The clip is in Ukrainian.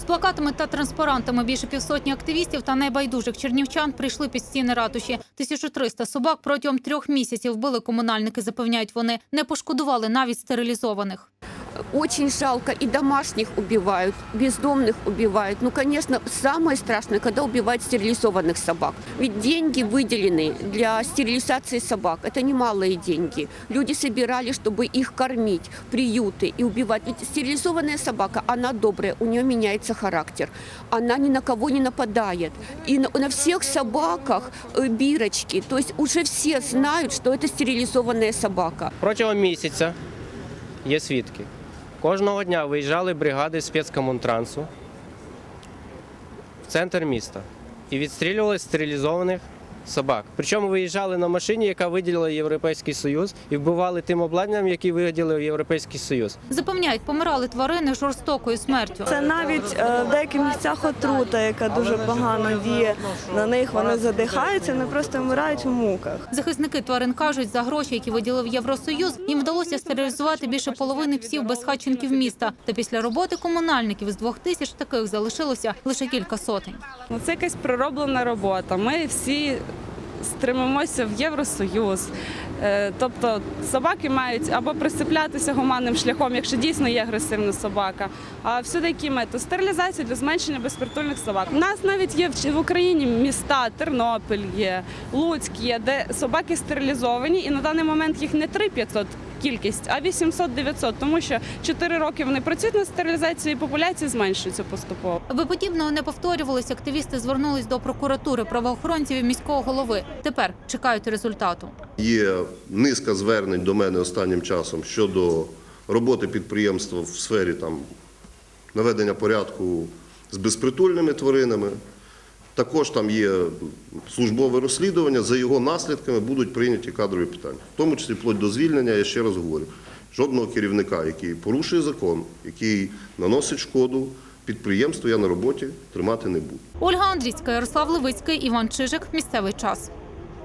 З плакатами та транспарантами більше півсотні активістів та найбайдужих чернівчан прийшли під стіни ратуші. 1300 собак протягом трьох місяців били комунальники. Запевняють вони не пошкодували навіть стерилізованих. Очень жалко, и домашних убивают, бездомных убивают. Ну, конечно, самое страшное, когда убивают стерилизованных собак. Ведь деньги выделены для стерилизации собак. Это немалые деньги. Люди собирали, чтобы их кормить, приюты и убивать. Ведь стерилизованная собака, она добрая, у нее меняется характер. Она ни на кого не нападает. И на, на всех собаках э, бирочки. То есть уже все знают, что это стерилизованная собака. Протягом місяця є свідки. Кожного дня виїжджали бригади спецкомунтрансу в центр міста і відстрілювали стерилізованих собак. Причому виїжджали на машині, яка виділила Європейський Союз, і вбивали тим обладнанням, які виділив Європейський Союз. Запевняють, помирали тварини жорстокою смертю. Це навіть е, в деяких місцях отрута, яка дуже погано діє на них. Вони задихаються, вони просто вмирають у муках. Захисники тварин кажуть, за гроші, які виділив Євросоюз, їм вдалося стерилізувати більше половини псів безхатченків міста. Та після роботи комунальників з двох тисяч таких залишилося лише кілька сотень. Ну, це якась пророблена робота. Ми всі стремимося в Євросоюз. Е, Тобто собаки мають або присиплятися гуманним шляхом, якщо дійсно є агресивна собака. А всюди які мети стерилізація для зменшення безпритульних собак. У нас навіть є в- Україні міста, Тернопіль є, Луцьк є, де собаки стерилізовані, і на даний момент їх не 3-500 кількість, а 800-900, тому що 4 роки вони працюють на стерилізацію і популяція зменшується поступово. Аби подібного не повторювалось, активісти звернулись до прокуратури, правоохоронців і міського голови. Тепер чекають результату. Є низка звернень до мене останнім часом щодо роботи підприємства в сфері там, наведення порядку з безпритульними тваринами. Також там є службове розслідування, за його наслідками будуть прийняті кадрові питання, в тому числі вплоть до звільнення, я ще раз говорю, жодного керівника, який порушує закон, який наносить шкоду, підприємство я на роботі тримати не буду. Ольга Андрійська, Ярослав Левицький, Іван Чижик. Місцевий час.